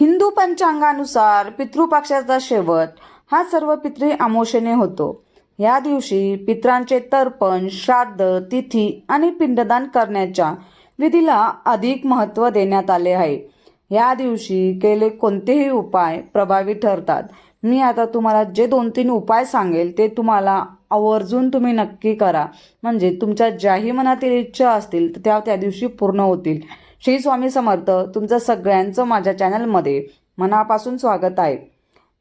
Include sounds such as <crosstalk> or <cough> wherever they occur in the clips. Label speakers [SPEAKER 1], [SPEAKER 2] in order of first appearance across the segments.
[SPEAKER 1] हिंदू पंचांगानुसार पितृपक्षाचा शेवट हा सर्व पितृ अमोशेने होतो. या दिवशी पित्रांचे तर्पण श्राद्ध तिथी आणि पिंडदान करण्याच्या विधीला अधिक महत्त्व देण्यात आले आहे. या दिवशी केले कोणतेही उपाय प्रभावी ठरतात. मी आता तुम्हाला जे दोन तीन उपाय सांगेल ते तुम्हाला आवर्जून तुम्ही नक्की करा. म्हणजे तुमच्या ज्याही मनातील इच्छा असतील तर त्या त्या दिवशी पूर्ण होतील. श्री स्वामी समर्थ तुमचं सगळ्यांचं माझ्या चॅनलमध्ये मनापासून स्वागत आहे.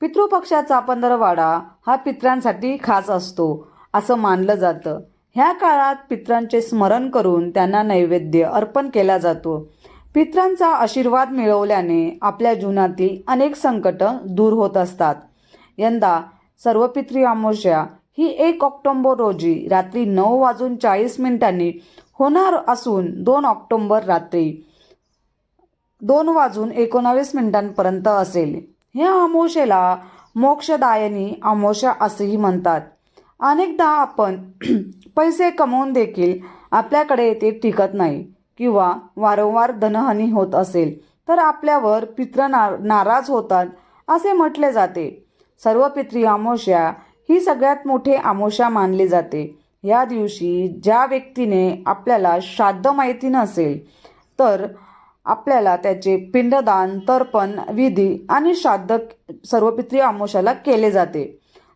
[SPEAKER 1] पितृपक्षाचा पंधरवाडा हा पित्रांसाठी खास असतो असं मानलं जातं. ह्या काळात पित्रांचे स्मरण करून त्यांना नैवेद्य अर्पण केला जातो. पित्रांचा आशीर्वाद मिळवल्याने आपल्या जीवनातील अनेक संकट दूर होत असतात. यंदा सर्व पित्री अमावस्या ही एक ऑक्टोंबर रोजी रात्री नऊ वाजून चाळीस मिनिटांनी होणार असून दोन ऑक्टोंबर रात्री दोन वाजून एकोणावीस मिनिटांपर्यंत असेल. ह्या अमोशेला मोक्षदायनी अमोशा असेही म्हणतात. अनेकदा आपण <clears throat> पैसे कमवून देखील आपल्याकडे ते टिकत नाही किंवा वारंवार धनहानी होत असेल तर आपल्यावर पित्र नार नाराज होतात असे म्हटले जाते. सर्व पित्री अमोश्या ही सगळ्यात मोठे अमोशा मानली जाते. या दिवशी ज्या व्यक्तीने आपल्याला श्राद्ध माहिती नसेल तर आपल्याला त्याचे पिंडदान तर्पण विधी आणि श्राद्ध सर्व पित्री केले जाते.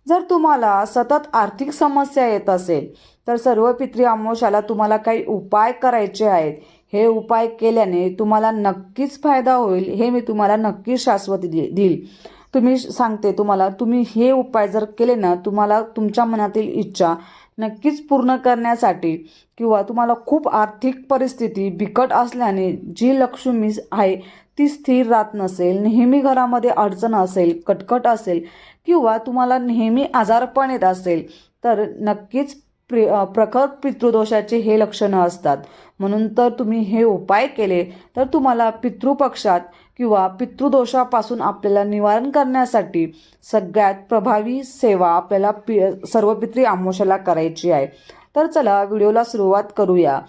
[SPEAKER 1] जर तुम्हाला सतत आर्थिक समस्या येत असेल तर सर्व पित्री अमावस्याला तुम्हाला काही उपाय करायचे आहेत. हे उपाय केल्याने तुम्हाला नक्कीच फायदा होईल हे मी तुम्हाला नक्कीच शाश्वत दे देईल. तुम्ही सांगते तुम्हाला तुम्ही हे उपाय जर केले ना तुम्हाला तुमच्या मनातील इच्छा नक्कीच पूर्ण करण्यासाठी किंवा तुम्हाला खूप आर्थिक परिस्थिती बिकट असल्याने जी लक्ष्मी आहे ती स्थिर राहत नसेल नेहमी घरामध्ये अडचण असेल कटकट असेल किंवा तुम्हाला नेहमी आजारपण येत असेल तर नक्कीच प्रि प्रखर पितृदोषाचे हे लक्षणं असतात. म्हणून तर तुम्ही हे उपाय केले तर तुम्हाला पितृपक्षात किंवा पितृदोषापासून आपल्याला निवारण करण्यासाठी सगळ्यात प्रभावी सेवा आपल्याला पि सर्व पित्री आमोशाला करायची आहे. तर चला व्हिडिओला सुरुवात करूया.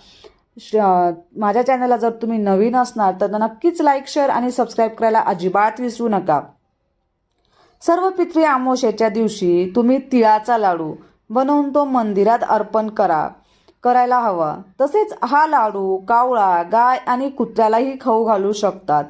[SPEAKER 1] श माझ्या चॅनलला जर तुम्ही नवीन असणार तर नक्कीच लाईक शेअर आणि सबस्क्राईब करायला अजिबात विसरू नका. सर्व पित्री आमोशेच्या दिवशी तुम्ही तिळाचा लाडू बनवून तो मंदिरात अर्पण करा करायला हवा. तसेच हा लाडू कावळा गाय आणि कुत्र्यालाही खाऊ घालू शकतात.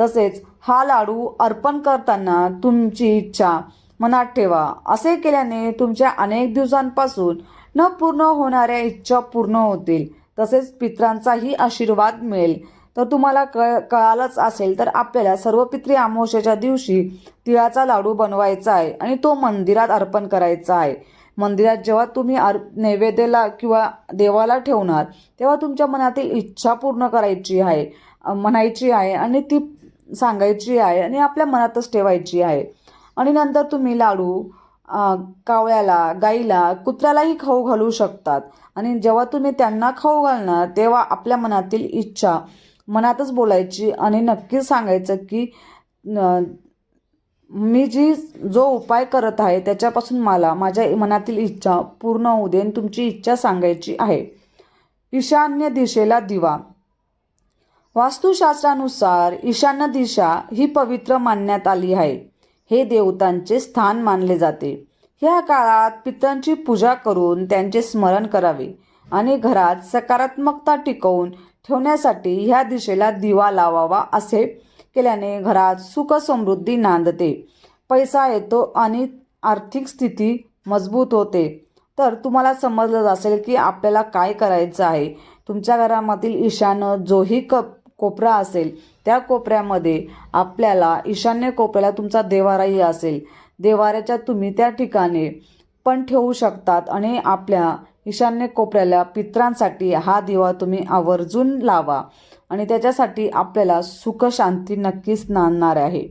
[SPEAKER 1] तसेच हा लाडू अर्पण करताना तुमची इच्छा मनात ठेवा. असे केल्याने तुमच्या अनेक दिवसांपासून न पूर्ण होणाऱ्या इच्छा पूर्ण होतील. तसेच पित्रांचाही आशीर्वाद मिळेल. तर तुम्हाला कळ कळालंच असेल तर आपल्याला सर्व पित्री अमावस्येच्या दिवशी तिळाचा लाडू बनवायचा आहे आणि तो मंदिरात अर्पण करायचा आहे. मंदिरात जेव्हा तुम्ही आर नैवेद्याला किंवा देवाला ठेवणार तेव्हा तुमच्या मनातील इच्छा पूर्ण करायची आहे म्हणायची आहे आणि ती सांगायची आहे आणि आपल्या मनातच ठेवायची आहे. आणि नंतर तुम्ही लाडू कावळ्याला गाईला कुत्र्यालाही खाऊ घालू शकतात. आणि जेव्हा तुम्ही त्यांना खाऊ घालणार तेव्हा आपल्या मनातील इच्छा मनातच बोलायची आणि नक्कीच सांगायचं की मी जी जो उपाय करत आहे त्याच्यापासून मला माझ्या मनातील इच्छा पूर्ण होऊ देन तुमची इच्छा सांगायची आहे. ईशान्य दिशेला दिवा. वास्तुशास्त्रानुसार ईशान्य दिशा ही पवित्र मानण्यात आली आहे. हे देवतांचे स्थान मानले जाते. ह्या काळात पितरांची पूजा करून त्यांचे स्मरण करावे आणि घरात सकारात्मकता टिकवून ठेवण्यासाठी ह्या दिशेला दिवा लावावा असे केल्याने घरात सुख समृद्धी नांदते. पैसा येतो आणि आर्थिक स्थिती मजबूत होते. तर तुम्हाला समजलं असेल की आपल्याला काय करायचं आहे. तुमच्या घरामधील ईशान्य जोही क कोपरा असेल. त्या कोपऱ्यामध्ये आपल्याला ईशान्य कोपऱ्याला तुमचा देवाराही असेल. देवाऱ्याच्या तुम्ही त्या ठिकाणी पण ठेवू शकतात आणि आपल्या ईशान्य कोपऱ्याला पित्रांसाठी हा दिवा तुम्ही आवर्जून लावा. आणि त्याच्यासाठी आपल्याला सुखशांती नक्कीच नांदणार आहे.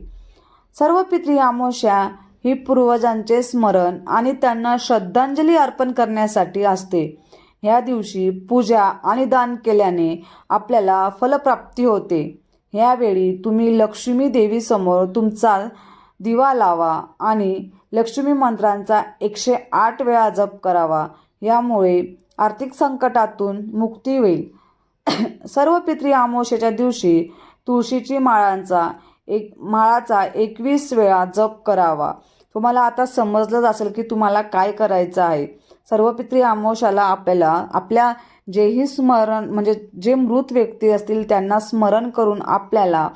[SPEAKER 1] सर्व पित्री अमावस्या ही पूर्वजांचे स्मरण आणि त्यांना श्रद्धांजली अर्पण करण्यासाठी असते. ह्या दिवशी पूजा आणि दान केल्याने आपल्याला फलप्राप्ती होते. ह्यावेळी तुम्ही लक्ष्मी देवीसमोर तुमचा दिवा लावा आणि लक्ष्मी मंत्रांचा एकशे आठ वेळा जप करावा. यामुळे आर्थिक संकटातून मुक्ती होईल. <coughs> सर्व पित्री अमावस्येच्या दिवशी तुळशीची माळांचा एक माळाचा एकवीस वेळा जप करावा. तुम्हाला आता समजलंच असेल की तुम्हाला काय करायचं आहे. सर्वपित्री अमोशाला आपल्याला आपल्या जेही स्मरण म्हणजे जे मृत व्यक्ती असतील त्यांना स्मरण करून आपल्याला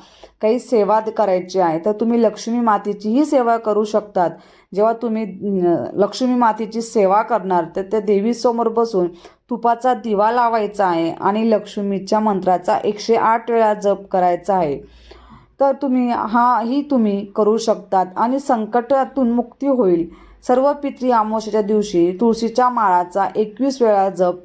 [SPEAKER 1] काही सेवा करायची आहे. तर तुम्ही लक्ष्मी मातेचीही सेवा करू शकतात. जेव्हा तुम्ही लक्ष्मी मातेची सेवा करणार तर त्या देवीसमोर बसून तुपाचा दिवा लावायचा आहे आणि लक्ष्मीच्या मंत्राचा एकशे आठ वेळा जप करायचा आहे. तर तुम्ही हाही तुम्ही करू शकतात आणि संकटातून मुक्ती होईल. सर्व पितृ अमावस्येच्या दिवशी तुळशीच्या माळाचा एकवीस वेळा जप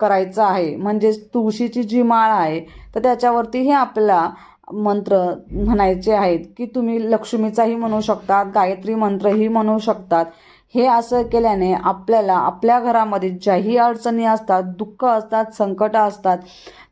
[SPEAKER 1] करायचा आहे. म्हणजेच तुळशीची जी माळ आहे तर त्याच्यावरतीही आपल्याला मंत्र म्हणायचे आहेत की तुम्ही लक्ष्मीचाही म्हणू शकतात गायत्री मंत्रही म्हणू शकतात. हे असं केल्याने आपल्याला आपल्या घरामध्ये ज्याही अडचणी असतात दुःख असतात संकट असतात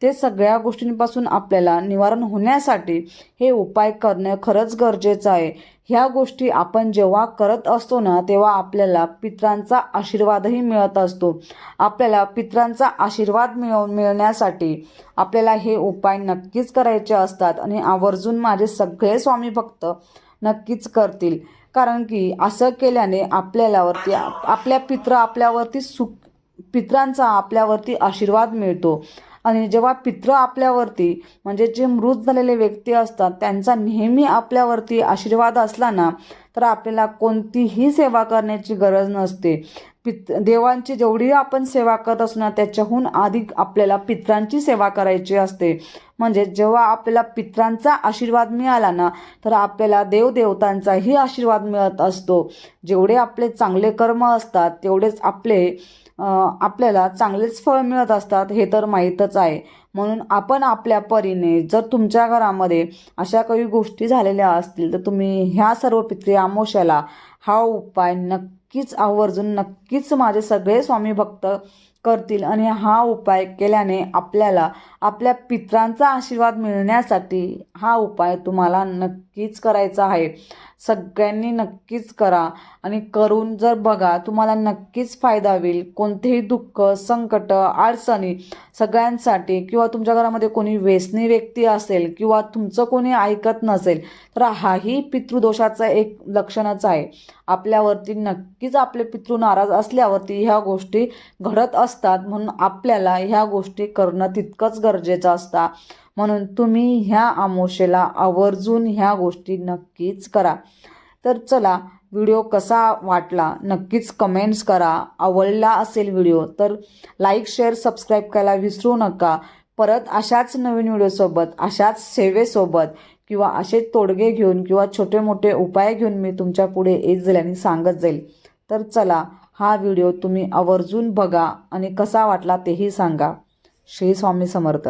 [SPEAKER 1] ते सगळ्या गोष्टींपासून आपल्याला निवारण होण्यासाठी हे उपाय करणं खरंच गरजेचं आहे. ह्या गोष्टी आपण जेव्हा करत असतो ना तेव्हा आपल्याला पित्रांचा आशीर्वादही मिळत असतो. आपल्याला पित्रांचा आशीर्वाद मिळव मिळण्यासाठी आपल्याला हे उपाय नक्कीच करायचे असतात आणि आवर्जून माझे सगळे स्वामी भक्त नक्कीच करतील. कारण की असं केल्याने आपल्यालावरती आपल्या पित्र आपल्यावरती सुख पित्रांचा आपल्यावरती आशीर्वाद मिळतो. आणि जेव्हा पित्र आपल्यावरती म्हणजे जे मृत झालेले व्यक्ती असतात त्यांचा नेहमी आपल्यावरती आशीर्वाद असला ना तर आपल्याला कोणतीही सेवा करण्याची गरज नसते. पित देवांची जेवढी आपण सेवा करत असू ना त्याच्याहून अधिक आपल्याला पित्रांची सेवा करायची असते. म्हणजे जेव्हा आपल्याला पित्रांचा आशीर्वाद मिळाला ना तर आपल्याला देवदेवतांचाही आशीर्वाद मिळत असतो. जेवढे आपले चांगले कर्म असतात तेवढेच आपले आपल्याला चांगलेच फळ मिळत असतात हे तर माहीतच आहे. म्हणून आपण आपल्या परीने जर तुमच्या घरामध्ये अशा काही गोष्टी झालेल्या असतील तर तुम्ही ह्या सर्व पित्री अमावस्याला हा उपाय नक्कीच आवर्जून नक्कीच माझे सगळे स्वामी भक्त करतील. आणि हा उपाय केल्याने आपल्याला आपल्या पित्रांचा आशीर्वाद मिळण्यासाठी हा उपाय तुम्हाला नक्कीच करायचा आहे. सगळ्यांनी नक्कीच करा. आणि करून जर बघा तुम्हाला नक्कीच फायदा होईल. कोणतेही दुःख संकट अडचणी सगळ्यांसाठी किंवा तुमच्या घरामध्ये कोणी व्यसनी व्यक्ती असेल किंवा तुमचं कोणी ऐकत नसेल तर हाही पितृदोषाचं एक लक्षणच आहे. आपल्यावरती नक्कीच आपले पितृ नाराज असल्यावरती ह्या गोष्टी घडत असतात म्हणून आपल्याला ह्या गोष्टी करणं तितकंच गरजेचं असतं. म्हणून तुम्ही ह्या आमोशेला आवर्जून ह्या गोष्टी नक्कीच करा. तर चला व्हिडिओ कसा वाटला नक्कीच कमेंट्स करा. आवडला असेल व्हिडिओ तर लाईक शेअर सबस्क्राईब करायला विसरू नका. परत अशाच नवीन व्हिडिओसोबत अशाच सेवेसोबत किंवा असे तोडगे घेऊन किंवा छोटे मोठे उपाय घेऊन मी तुमच्यापुढे येत जाईल आणि सांगत जाईल. तर चला हा व्हिडिओ तुम्ही आवर्जून बघा आणि कसा वाटला तेही सांगा. श्री स्वामी समर्थ.